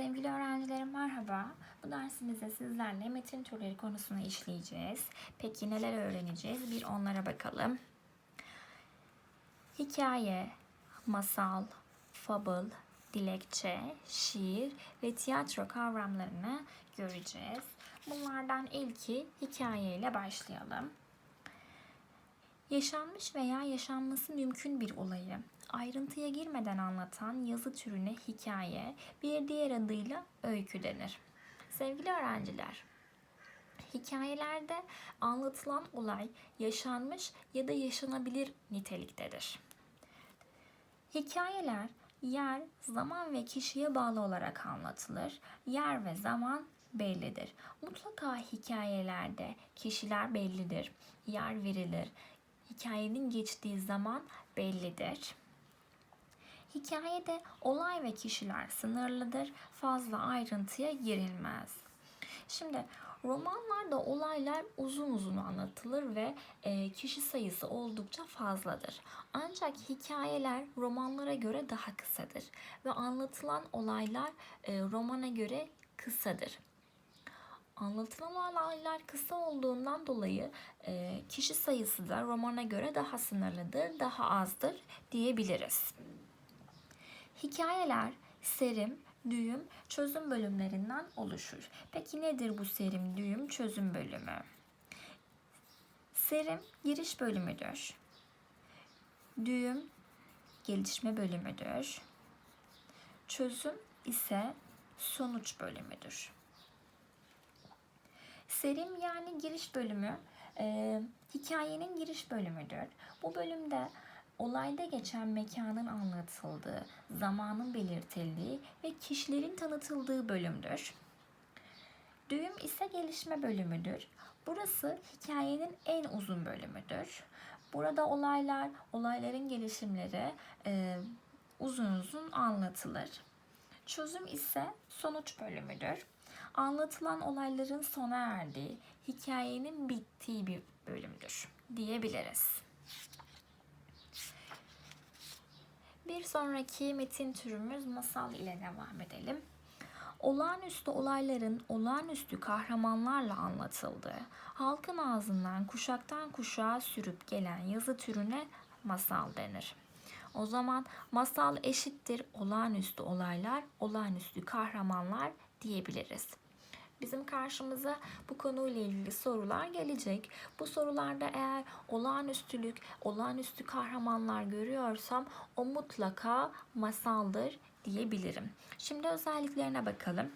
Sevgili öğrencilerim merhaba. Bu dersimizde sizlerle metin türleri konusunu işleyeceğiz. Peki neler öğreneceğiz? Bir onlara bakalım. Hikaye, masal, fable, dilekçe, şiir ve tiyatro kavramlarını göreceğiz. Bunlardan ilki hikaye ile başlayalım. Yaşanmış veya yaşanması mümkün bir olayı ayrıntıya girmeden anlatan yazı türüne hikaye, bir diğer adıyla öykü denir. Sevgili öğrenciler, hikayelerde anlatılan olay yaşanmış ya da yaşanabilir niteliktedir. Hikayeler yer, zaman ve kişiye bağlı olarak anlatılır. Yer ve zaman bellidir. Mutlaka hikayelerde kişiler bellidir. Yer verilir. Hikayenin geçtiği zaman bellidir. Hikayede olay ve kişiler sınırlıdır. Fazla ayrıntıya girilmez. Şimdi romanlarda olaylar uzun uzun anlatılır ve e, kişi sayısı oldukça fazladır. Ancak hikayeler romanlara göre daha kısadır ve anlatılan olaylar e, romana göre kısadır. Anlatılan olaylar kısa olduğundan dolayı e, kişi sayısı da romana göre daha sınırlıdır, daha azdır diyebiliriz. Hikayeler serim, düğüm, çözüm bölümlerinden oluşur. Peki nedir bu serim, düğüm, çözüm bölümü? Serim giriş bölümüdür. Düğüm gelişme bölümüdür. Çözüm ise sonuç bölümüdür. Serim yani giriş bölümü e, hikayenin giriş bölümüdür. Bu bölümde olayda geçen mekanın anlatıldığı, zamanın belirtildiği ve kişilerin tanıtıldığı bölümdür. Düğüm ise gelişme bölümüdür. Burası hikayenin en uzun bölümüdür. Burada olaylar, olayların gelişimleri e, uzun uzun anlatılır. Çözüm ise sonuç bölümüdür. Anlatılan olayların sona erdiği, hikayenin bittiği bir bölümdür diyebiliriz. Bir sonraki metin türümüz masal ile devam edelim. Olağanüstü olayların olağanüstü kahramanlarla anlatıldığı, halkın ağzından kuşaktan kuşağa sürüp gelen yazı türüne masal denir. O zaman masal eşittir olağanüstü olaylar, olağanüstü kahramanlar diyebiliriz. Bizim karşımıza bu konuyla ilgili sorular gelecek. Bu sorularda eğer olağanüstülük, olağanüstü kahramanlar görüyorsam o mutlaka masaldır diyebilirim. Şimdi özelliklerine bakalım.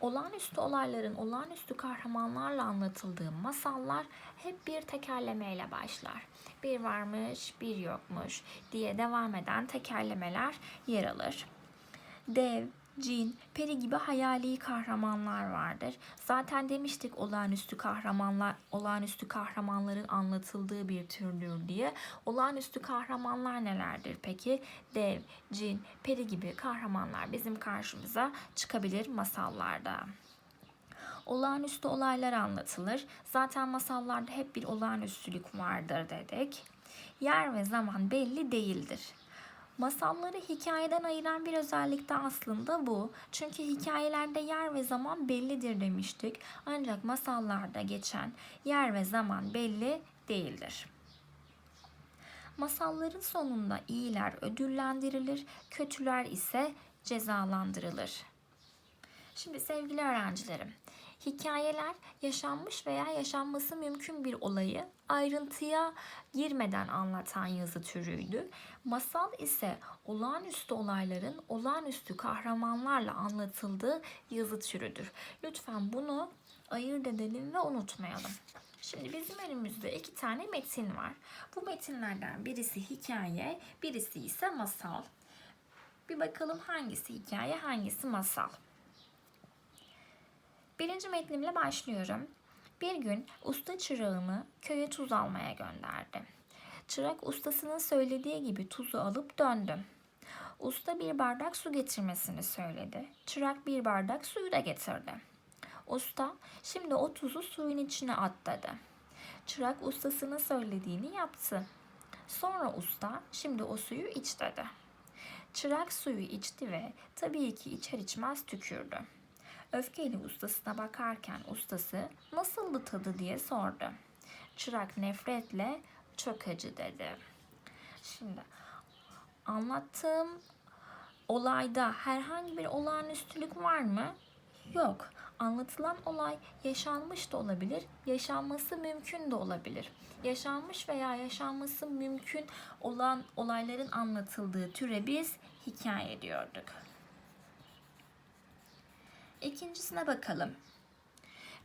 Olağanüstü olayların olağanüstü kahramanlarla anlatıldığı masallar hep bir tekerlemeyle başlar. Bir varmış, bir yokmuş diye devam eden tekerlemeler yer alır. Dev, cin, peri gibi hayali kahramanlar vardır. Zaten demiştik olağanüstü kahramanlar, olağanüstü kahramanların anlatıldığı bir türdür diye. Olağanüstü kahramanlar nelerdir peki? Dev, cin, peri gibi kahramanlar bizim karşımıza çıkabilir masallarda. Olağanüstü olaylar anlatılır. Zaten masallarda hep bir olağanüstülük vardır dedik. Yer ve zaman belli değildir. Masalları hikayeden ayıran bir özellik de aslında bu. Çünkü hikayelerde yer ve zaman bellidir demiştik. Ancak masallarda geçen yer ve zaman belli değildir. Masalların sonunda iyiler ödüllendirilir, kötüler ise cezalandırılır. Şimdi sevgili öğrencilerim, Hikayeler yaşanmış veya yaşanması mümkün bir olayı ayrıntıya girmeden anlatan yazı türüydü. Masal ise olağanüstü olayların olağanüstü kahramanlarla anlatıldığı yazı türüdür. Lütfen bunu ayırt edelim ve unutmayalım. Şimdi bizim elimizde iki tane metin var. Bu metinlerden birisi hikaye, birisi ise masal. Bir bakalım hangisi hikaye, hangisi masal. Birinci metnimle başlıyorum. Bir gün usta çırağını köye tuz almaya gönderdi. Çırak ustasının söylediği gibi tuzu alıp döndü. Usta bir bardak su getirmesini söyledi. Çırak bir bardak suyu da getirdi. Usta şimdi o tuzu suyun içine at dedi. Çırak ustasının söylediğini yaptı. Sonra usta şimdi o suyu iç dedi. Çırak suyu içti ve tabii ki içer içmez tükürdü. Öfkeyle ustasına bakarken ustası nasıldı tadı diye sordu. Çırak nefretle çok acı dedi. Şimdi anlattığım olayda herhangi bir olağanüstülük var mı? Yok. Anlatılan olay yaşanmış da olabilir, yaşanması mümkün de olabilir. Yaşanmış veya yaşanması mümkün olan olayların anlatıldığı türe biz hikaye diyorduk. İkincisine bakalım.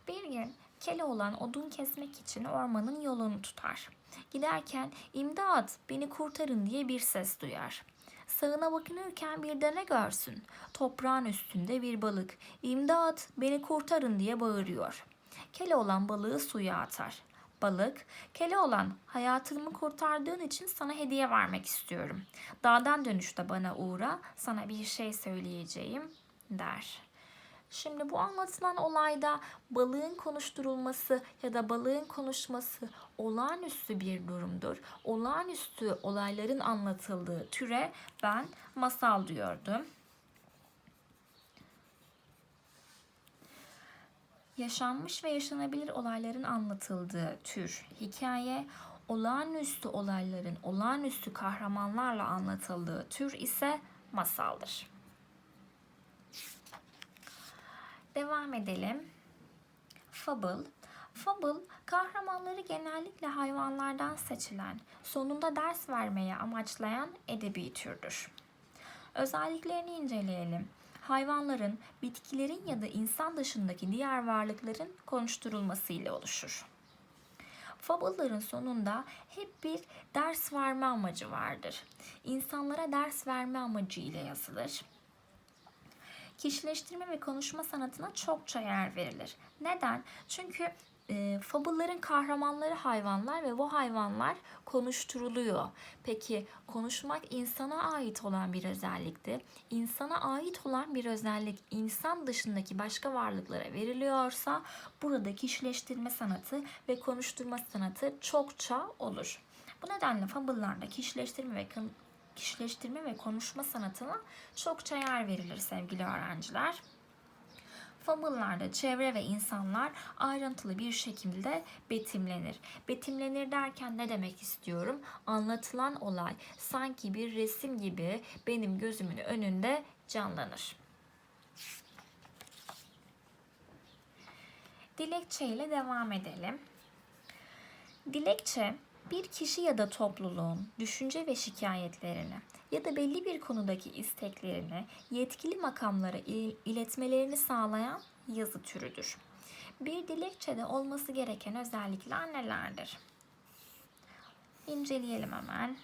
Bir gün Keloğlan odun kesmek için ormanın yolunu tutar. Giderken imdat beni kurtarın diye bir ses duyar. Sağına bakınırken bir de görsün? Toprağın üstünde bir balık. İmdat beni kurtarın diye bağırıyor. Keloğlan balığı suya atar. Balık, Keloğlan hayatımı kurtardığın için sana hediye vermek istiyorum. Dağdan dönüşte bana uğra, sana bir şey söyleyeceğim der. Şimdi bu anlatılan olayda balığın konuşturulması ya da balığın konuşması olağanüstü bir durumdur. Olağanüstü olayların anlatıldığı türe ben masal diyordum. Yaşanmış ve yaşanabilir olayların anlatıldığı tür hikaye, olağanüstü olayların olağanüstü kahramanlarla anlatıldığı tür ise masaldır. Devam edelim. Fable. Fable, kahramanları genellikle hayvanlardan seçilen, sonunda ders vermeye amaçlayan edebi türdür. Özelliklerini inceleyelim. Hayvanların, bitkilerin ya da insan dışındaki diğer varlıkların konuşturulması ile oluşur. Fable'ların sonunda hep bir ders verme amacı vardır. İnsanlara ders verme amacı ile yazılır kişileştirme ve konuşma sanatına çokça yer verilir. Neden? Çünkü e, fabulların kahramanları hayvanlar ve bu hayvanlar konuşturuluyor. Peki konuşmak insana ait olan bir özellikti. İnsana ait olan bir özellik insan dışındaki başka varlıklara veriliyorsa burada kişileştirme sanatı ve konuşturma sanatı çokça olur. Bu nedenle fabullarda kişileştirme ve kişileştirme ve konuşma sanatına çokça yer verilir sevgili öğrenciler. Fable'larda çevre ve insanlar ayrıntılı bir şekilde betimlenir. Betimlenir derken ne demek istiyorum? Anlatılan olay sanki bir resim gibi benim gözümün önünde canlanır. Dilekçe ile devam edelim. Dilekçe bir kişi ya da topluluğun düşünce ve şikayetlerini ya da belli bir konudaki isteklerini yetkili makamlara iletmelerini sağlayan yazı türüdür. Bir dilekçede olması gereken özellikler nelerdir? İnceleyelim hemen.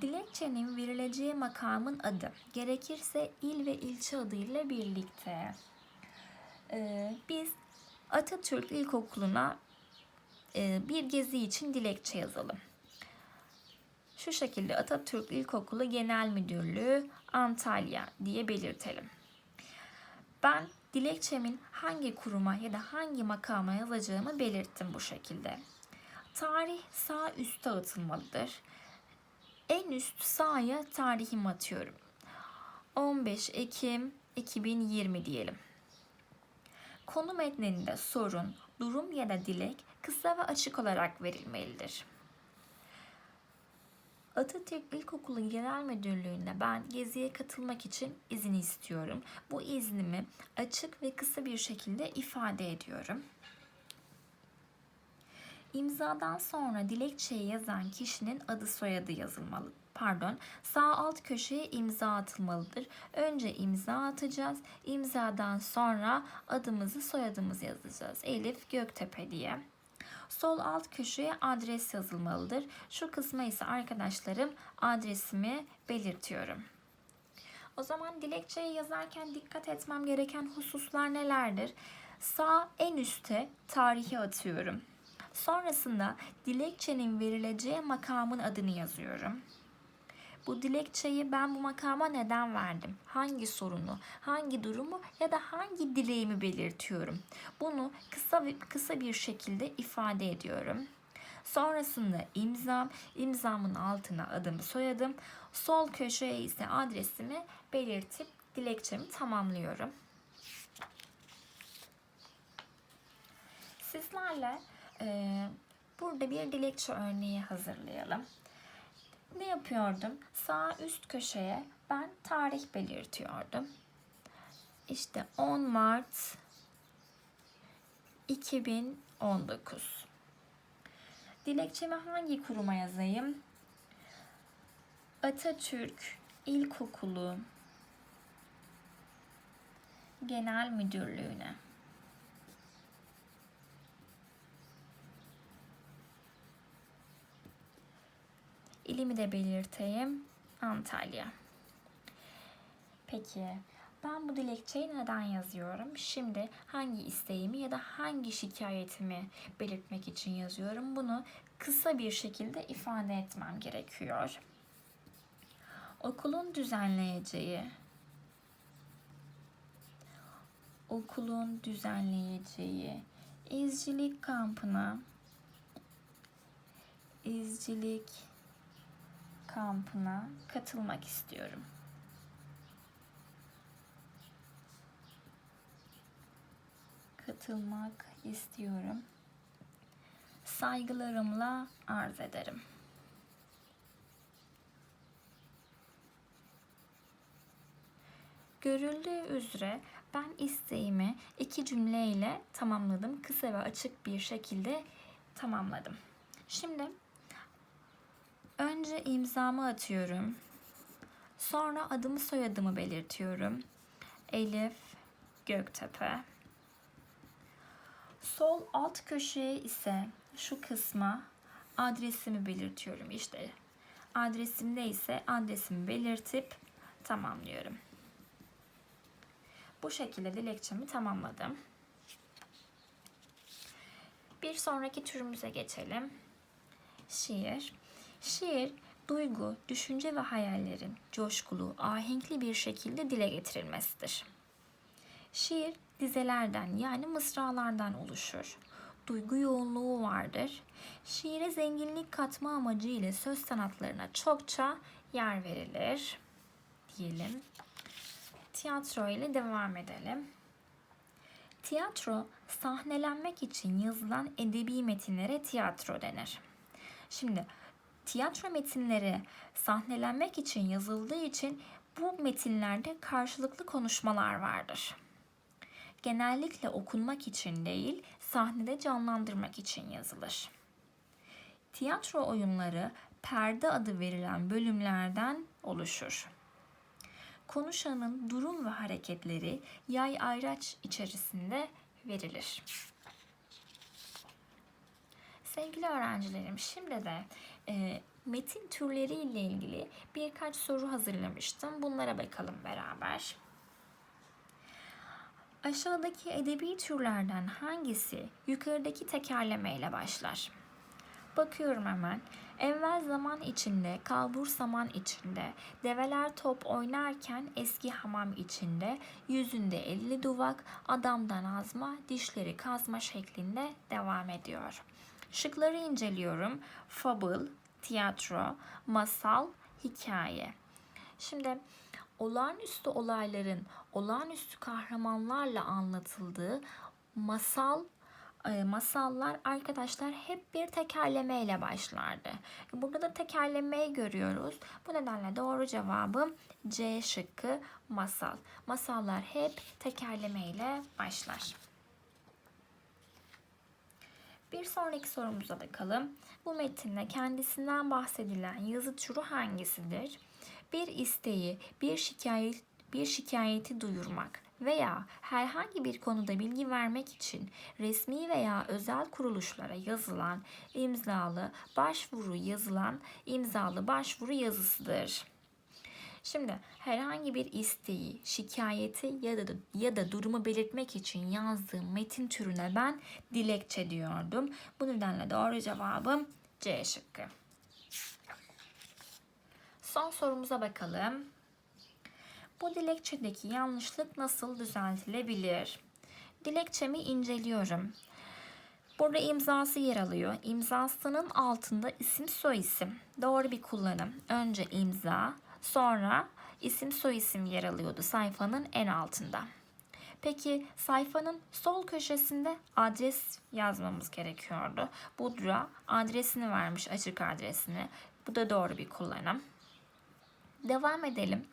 Dilekçenin verileceği makamın adı, gerekirse il ve ilçe adıyla birlikte. Ee, biz Atatürk İlkokulu'na bir gezi için dilekçe yazalım. Şu şekilde Atatürk İlkokulu Genel Müdürlüğü Antalya diye belirtelim. Ben dilekçemin hangi kuruma ya da hangi makama yazacağımı belirttim bu şekilde. Tarih sağ üstte atılmalıdır. En üst sağa tarihimi atıyorum. 15 Ekim 2020 diyelim. Konu metninde sorun, durum ya da dilek kısa ve açık olarak verilmelidir. Atatürk İlkokulu Genel Müdürlüğü'nde ben geziye katılmak için izin istiyorum. Bu iznimi açık ve kısa bir şekilde ifade ediyorum. İmzadan sonra dilekçeyi yazan kişinin adı soyadı yazılmalı. Pardon, sağ alt köşeye imza atılmalıdır. Önce imza atacağız. İmzadan sonra adımızı soyadımızı yazacağız. Elif Göktepe diye. Sol alt köşeye adres yazılmalıdır. Şu kısma ise arkadaşlarım adresimi belirtiyorum. O zaman dilekçeyi yazarken dikkat etmem gereken hususlar nelerdir? Sağ en üste tarihi atıyorum. Sonrasında dilekçenin verileceği makamın adını yazıyorum. Bu dilekçeyi ben bu makama neden verdim? Hangi sorunu, hangi durumu ya da hangi dileğimi belirtiyorum? Bunu kısa kısa bir şekilde ifade ediyorum. Sonrasında imzam, imzamın altına adım soyadım, sol köşeye ise adresimi belirtip dilekçemi tamamlıyorum. Sizlerle e, burada bir dilekçe örneği hazırlayalım. Ne yapıyordum? Sağ üst köşeye ben tarih belirtiyordum. İşte 10 Mart 2019. Dilekçemi hangi kuruma yazayım? Atatürk İlkokulu Genel Müdürlüğü'ne. İlimi de belirteyim. Antalya. Peki ben bu dilekçeyi neden yazıyorum? Şimdi hangi isteğimi ya da hangi şikayetimi belirtmek için yazıyorum? Bunu kısa bir şekilde ifade etmem gerekiyor. Okulun düzenleyeceği okulun düzenleyeceği izcilik kampına izcilik kampına katılmak istiyorum. Katılmak istiyorum. Saygılarımla arz ederim. Görüldüğü üzere ben isteğimi iki cümleyle tamamladım. Kısa ve açık bir şekilde tamamladım. Şimdi önce imzamı atıyorum. Sonra adımı soyadımı belirtiyorum. Elif Göktepe. Sol alt köşeye ise şu kısma adresimi belirtiyorum. İşte adresimde ise adresimi belirtip tamamlıyorum. Bu şekilde dilekçemi tamamladım. Bir sonraki türümüze geçelim. Şiir. Şiir, duygu, düşünce ve hayallerin coşkulu, ahenkli bir şekilde dile getirilmesidir. Şiir, dizelerden yani mısralardan oluşur. Duygu yoğunluğu vardır. Şiire zenginlik katma amacı ile söz sanatlarına çokça yer verilir diyelim tiyatro ile devam edelim. Tiyatro sahnelenmek için yazılan edebi metinlere tiyatro denir. Şimdi tiyatro metinleri sahnelenmek için yazıldığı için bu metinlerde karşılıklı konuşmalar vardır. Genellikle okunmak için değil, sahnede canlandırmak için yazılır. Tiyatro oyunları perde adı verilen bölümlerden oluşur konuşanın durum ve hareketleri yay ayraç içerisinde verilir. Sevgili öğrencilerim, şimdi de e, metin türleri ile ilgili birkaç soru hazırlamıştım. Bunlara bakalım beraber. Aşağıdaki edebi türlerden hangisi yukarıdaki tekerleme ile başlar? Bakıyorum hemen. Evvel zaman içinde, kalbur saman içinde, develer top oynarken eski hamam içinde, yüzünde elli duvak, adamdan azma, dişleri kazma şeklinde devam ediyor. Şıkları inceliyorum. Fable, tiyatro, masal, hikaye. Şimdi olağanüstü olayların olağanüstü kahramanlarla anlatıldığı masal e, masallar arkadaşlar hep bir tekerleme ile başlardı. Burada da tekerlemeyi görüyoruz. Bu nedenle doğru cevabım C şıkkı masal. Masallar hep tekerleme ile başlar. Bir sonraki sorumuza bakalım. Bu metinde kendisinden bahsedilen yazı türü hangisidir? Bir isteği, bir şikayet, bir şikayeti duyurmak, veya herhangi bir konuda bilgi vermek için resmi veya özel kuruluşlara yazılan imzalı başvuru yazılan imzalı başvuru yazısıdır. Şimdi herhangi bir isteği, şikayeti ya da ya da durumu belirtmek için yazdığım metin türüne ben dilekçe diyordum. Bu nedenle doğru cevabım C şıkkı. Son sorumuza bakalım. Bu dilekçedeki yanlışlık nasıl düzeltilebilir? Dilekçemi inceliyorum. Burada imzası yer alıyor. İmzasının altında isim soy isim. Doğru bir kullanım. Önce imza, sonra isim soy isim yer alıyordu sayfanın en altında. Peki sayfanın sol köşesinde adres yazmamız gerekiyordu. Budra adresini vermiş, açık adresini. Bu da doğru bir kullanım. Devam edelim.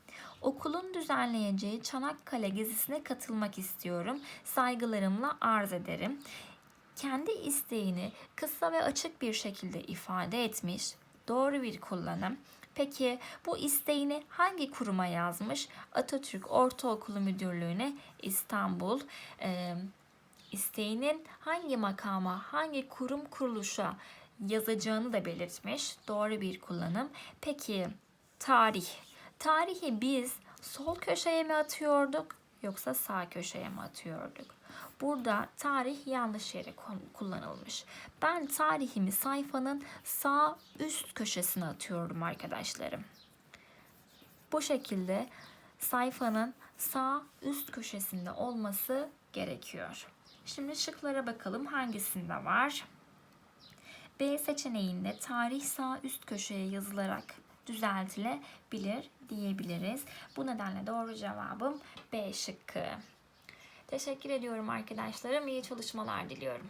Okulun düzenleyeceği Çanakkale gezisine katılmak istiyorum. Saygılarımla arz ederim. Kendi isteğini kısa ve açık bir şekilde ifade etmiş. Doğru bir kullanım. Peki bu isteğini hangi kuruma yazmış? Atatürk Ortaokulu Müdürlüğü'ne İstanbul. Ee, isteğinin hangi makama, hangi kurum kuruluşa yazacağını da belirtmiş. Doğru bir kullanım. Peki tarih. Tarihi biz sol köşeye mi atıyorduk yoksa sağ köşeye mi atıyorduk? Burada tarih yanlış yere kullanılmış. Ben tarihimi sayfanın sağ üst köşesine atıyorum arkadaşlarım. Bu şekilde sayfanın sağ üst köşesinde olması gerekiyor. Şimdi şıklara bakalım hangisinde var? B seçeneğinde tarih sağ üst köşeye yazılarak düzeltilebilir diyebiliriz. Bu nedenle doğru cevabım B şıkkı. Teşekkür ediyorum arkadaşlarım. İyi çalışmalar diliyorum.